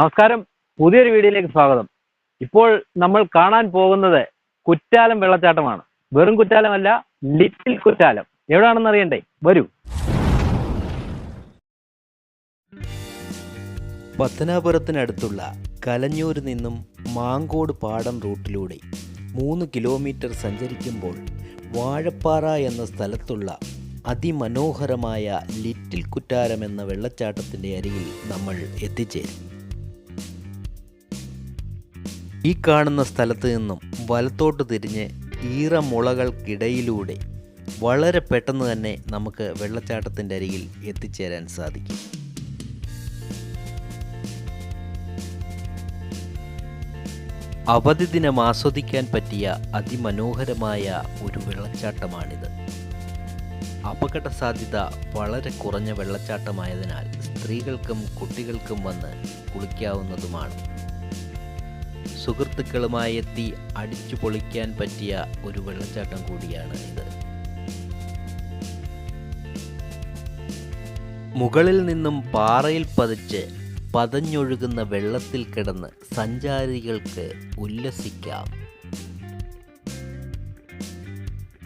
നമസ്കാരം. പുതിയൊരു വീഡിയോയിലേക്ക് സ്വാഗതം. ഇപ്പോൾ നമ്മൾ കാണാൻ പോകുന്നത് കുറ്റാലം വെള്ളച്ചാട്ടമാണ്. വെറും കുറ്റാലമല്ല ലിറ്റിൽ കുറ്റാലം. എവിടെയാണെന്ന് അറിയണ്ടേ? വരൂ. പത്തനാപുരത്തിനടുത്തുള്ള കലഞ്ഞൂരിൽ നിന്നും മാങ്കോട് പാടം റൂട്ടിലൂടെ മൂന്ന് കിലോമീറ്റർ സഞ്ചരിക്കുമ്പോൾ വാഴപ്പാറ എന്ന സ്ഥലത്തുള്ള അതിമനോഹരമായ ലിറ്റിൽ കുറ്റാരം എന്ന വെള്ളച്ചാട്ടത്തിന്റെ അരികിൽ നമ്മൾ എത്തിച്ചേരും. ഈ കാണുന്ന സ്ഥലത്ത് നിന്നും വലത്തോട്ട് തിരിഞ്ഞ് ഈറമുളകൾക്കിടയിലൂടെ വളരെ പെട്ടെന്ന് തന്നെ നമുക്ക് വെള്ളച്ചാട്ടത്തിന്റെ അരികിൽ എത്തിച്ചേരാൻ സാധിക്കും. അവധി ദിനം ആസ്വദിക്കാൻ പറ്റിയ അതിമനോഹരമായ ഒരു വെള്ളച്ചാട്ടമാണിത്. അപകട സാധ്യത വളരെ കുറഞ്ഞ വെള്ളച്ചാട്ടമായതിനാൽ സ്ത്രീകൾക്കും കുട്ടികൾക്കും വന്ന് കുളിക്കാവുന്നതുമാണ്. സുഹൃത്തുക്കളുമായി എത്തി അടിച്ചു പൊളിക്കാൻ പറ്റിയ ഒരു വെള്ളച്ചാട്ടം കൂടിയാണ് ഇത്. മുകളിൽ നിന്നും പാറയിൽ പതിച്ച് പതഞ്ഞൊഴുകുന്ന വെള്ളത്തിൽ കിടന്ന് സഞ്ചാരികൾക്ക് ഉല്ലസിക്കാം.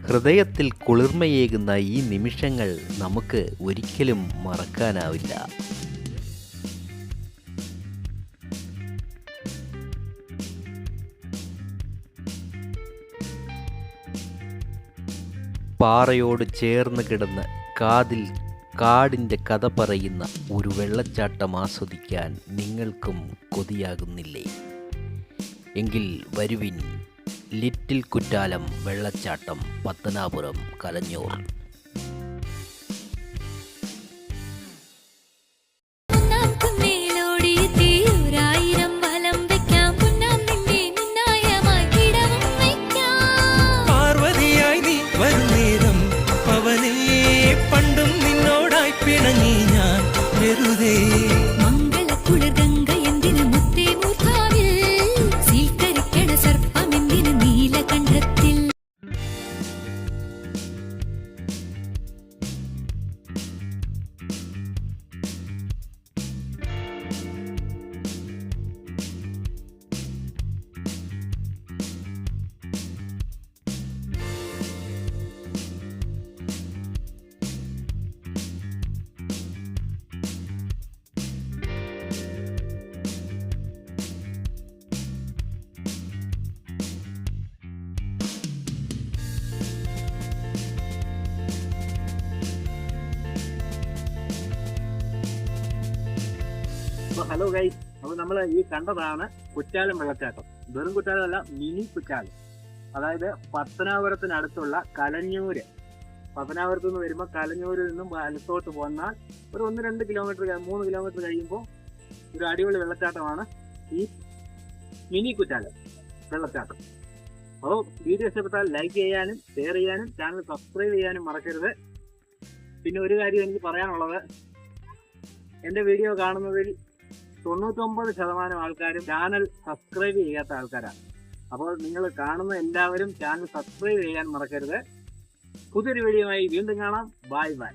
ഹൃദയത്തിൽ കുളിർമയേകുന്ന ഈ നിമിഷങ്ങൾ നമുക്ക് ഒരിക്കലും മറക്കാനാവില്ല. പാറയോട് ചേർന്ന് കിടന്ന് കാതിൽ കാടിന്റെ കഥ പറയുന്ന ഒരു വെള്ളച്ചാട്ടം ആസ്വദിക്കാൻ നിങ്ങൾക്കും കൊതിയാകുന്നില്ലേ? എങ്കിൽ വരുവിൻ ലിറ്റിൽ കുറ്റാലം വെള്ളച്ചാട്ടം പത്തനാപുരം കലഞ്ഞൂർ. ഹലോ ഗൈസ് അപ്പൊ നമ്മൾ ഈ കണ്ടതാണ് കുറ്റാലം വെള്ളച്ചാട്ടം. വെറും കുറ്റാലമല്ല മിനി കുറ്റാലം. അതായത് പത്തനാപുരത്തിനടുത്തുള്ള കലഞ്ഞൂര്. പത്തനാപുരത്ത് നിന്ന് വരുമ്പോൾ കലഞ്ഞൂരിൽ നിന്നും വലത്തോട്ട് പോന്നാൽ ഒരു ഒന്ന് രണ്ട് കിലോമീറ്റർ മൂന്ന് കിലോമീറ്റർ കഴിയുമ്പോൾ ഒരു അടിപൊളി വെള്ളച്ചാട്ടമാണ് ഈ മിനി കുറ്റാലം വെള്ളച്ചാട്ടം. അപ്പോൾ വീഡിയോ ഇഷ്ടപ്പെട്ടാൽ ലൈക്ക് ചെയ്യാനും ഷെയർ ചെയ്യാനും ചാനൽ സബ്സ്ക്രൈബ് ചെയ്യാനും മറക്കരുത്. പിന്നെ ഒരു കാര്യം എനിക്ക് പറയാനുള്ളത്. എന്റെ വീഡിയോ കാണുന്നതിൽ തൊണ്ണൂറ്റൊമ്പത് ശതമാനം ആൾക്കാരും ചാനൽ സബ്സ്ക്രൈബ് ചെയ്യാത്ത ആൾക്കാരാണ്. അപ്പോൾ നിങ്ങൾ കാണുന്ന എല്ലാവരും ചാനൽ സബ്സ്ക്രൈബ് ചെയ്യാൻ മറക്കരുത്. പുതിയൊരു വീഡിയോയുമായി വീണ്ടും കാണാം. Bye bye